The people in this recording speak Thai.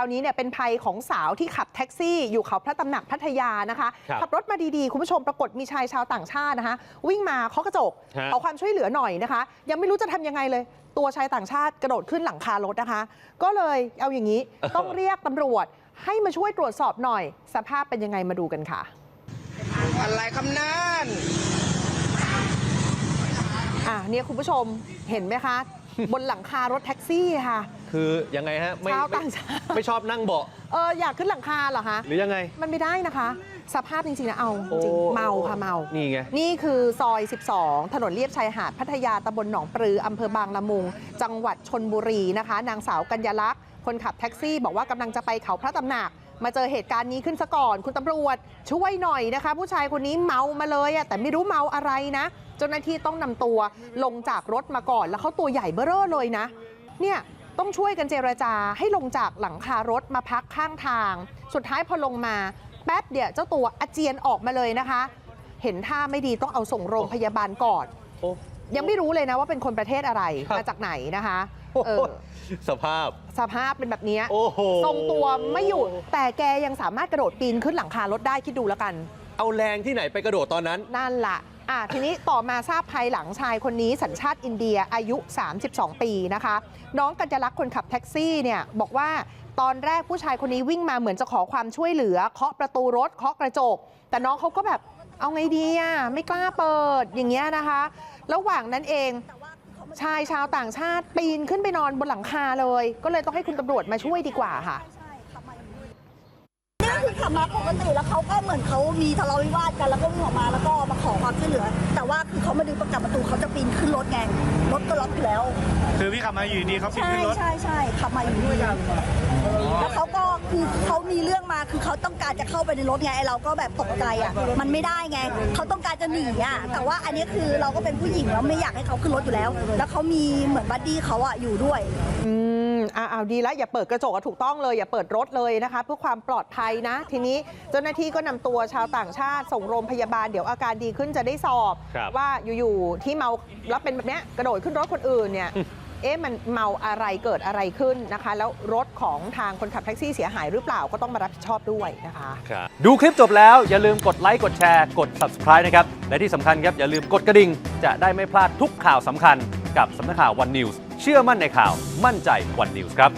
คราวนี้เนี่ยเป็นภัยของสาวที่ขับแท็กซี่อยู่เขาพระตำหนักพัทยานะคะครับขับรถมาดีๆ คุณผู้ชมปรากฏมีชายชาวต่างชาตินะคะ วิ่งมาเคาะกระจกฮะขอความช่วยเหลือหน่อยนะคะ ยังไม่รู้จะทำยังไงเลย ตัวชายต่างชาติกระโดดขึ้นหลังคารถนะคะ ก็เลยเอาอย่างนี้ต้องเรียกตำรวจให้มาช่วยตรวจสอบหน่อย สภาพเป็นยังไงมาดูกันค่ะ อะไรคำนั้นอะเนี่ยคุณผู้ชมเห็นไหมคะ บนหลังคารถแท็กซี่ค่ะ คือยังไงฮะไม่ชาวไม่ต่างชาติ ไม่ชอบนั่งเบาะเอออยากขึ้นหลังคาเหรอคะหรือยังไง มันไม่ได้นะคะ สภาพจริงๆนะเอาจริงโอ้ เมาค่ะเมา นี่ไง นี่คือซอย 12 ถนนเลียบชายหาดพัทยาตำบลหนองปลืออำเภอบางละมุง จังหวัดชนบุรีนะคะ นางสาวกัญญาลักษณ์ คนขับแท็กซี่บอกว่ากำลังจะไปเขาพระตำหนัก มาเจอเหตุการณ์นี้ขึ้นซะก่อน คุณตำรวจช่วยหน่อยนะคะ ผู้ชายคนนี้เมามาเลยอะแต่ไม่รู้เมาอะไรนะเจ้าหน้าที่ต้องนำตัวลงจากรถมาก่อน แล้วเขาตัวใหญ่เบ้อเร่อเลยนะ เนี่ยต้องช่วยกันเจรจาให้ลงจากหลังคารถมาพักข้างทาง สุดท้ายพอลงมาแป๊บเดียวเจ้าตัวอาเจียนออกมาเลยนะคะ เห็นท่าไม่ดีต้องเอาส่งโรงพยาบาลก่อนโอ้ยังไม่รู้เลยนะว่าเป็นคนประเทศอะไรครับมาจากไหนนะคะโอ้ เออ สภาพ สภาพเป็นแบบเนี้ยโอ้โห ทรงตัวไม่อยู่ แต่แกยังสามารถกระโดดปีนขึ้นหลังคารถได้คิดดูแล้วกัน เอาแรงที่ไหนไปกระโดดตอนนั้น นั่นละอะ ทีนี้ต่อมาทราบภายหลังชายคนนี้สัญชาติอินเดียอายุ 32 ปีนะคะ น้องกัญญาลักษณ์คนขับแท็กซี่เนี่ยบอกว่าตอนแรกผู้ชายคนนี้วิ่งมาเหมือนจะขอความช่วยเหลือ เคาะประตูรถเคาะกระจก แต่น้องเขาก็แบบเอาไงดีอะไม่กล้าเปิดอย่างเงี้ยนะคะ ระหว่างนั้นเอง ชายชาวต่างชาติปีนขึ้นไปนอนบนหลังคาเลย ก็เลยต้องให้คุณตำรวจมาช่วยดีกว่าค่ะนี่คือขับมาปกติแล้วเขาก็เหมือนเขามีทะเลาะวิวาทกันแล้วก็วิ่งออกมาแล้วก็มาขอความช่วยเหลือ แต่ว่าคือเขามาดึงประกับประตูเขาจะปีนขึ้นรถไงรถก็ล็อกอยู่แล้ว คือพี่ขับมาอยู่ดีเขาปีนใช่ขึ้นรถใช่ใช่ขับมาอยู่นี่แล้วเขาก็คือเขา มีเรื่องมาคือเขาต้องการจะเข้าไปในรถไงไอ้เราก็แบบตกใจอะมันไม่ได้ไงเขาต้องการจะหนีอะแต่ว่าอันนี้คือเราก็เป็นผู้หญิงเราไม่อยากให้เขาขึ้นรถอยู่แล้ว แล้วเขามีเหมือนบัดดี้เขาอะอยู่ด้วยอืมอ่าเอาดีแล้วอย่าเปิดกระจกอะถูกต้องเลยอย่าเปิดรถเลยนะคะ เพื่อความปลอดภัยนะ ทีนี้เจ้าหน้าที่ก็นำตัวชาวต่างชาติ ส่งโรงพยาบาลเดี๋ยวอาการดีขึ้นจะได้สอบครับว่าอยู่ๆที่เมาแล้วเป็นแบบเนี้ยกระโดดขึ้นรถคนอื่นเนี่ย เอ๊ะมันเมาอะไรเกิดอะไรขึ้นนะคะ แล้วรถของทางคนขับแท็กซี่เสียหายหรือเปล่าก็ต้องมารับผิดชอบด้วยนะคะครับดูคลิปจบแล้วอย่าลืมกดไลค์กดแชร์กด subscribe นะครับ และที่สำคัญครับอย่าลืมกดกระดิ่ง จะได้ไม่พลาดทุกข่าวสำคัญกับสำนักข่าว One News เชื่อมั่นในข่าวมั่นใจ One News ครับ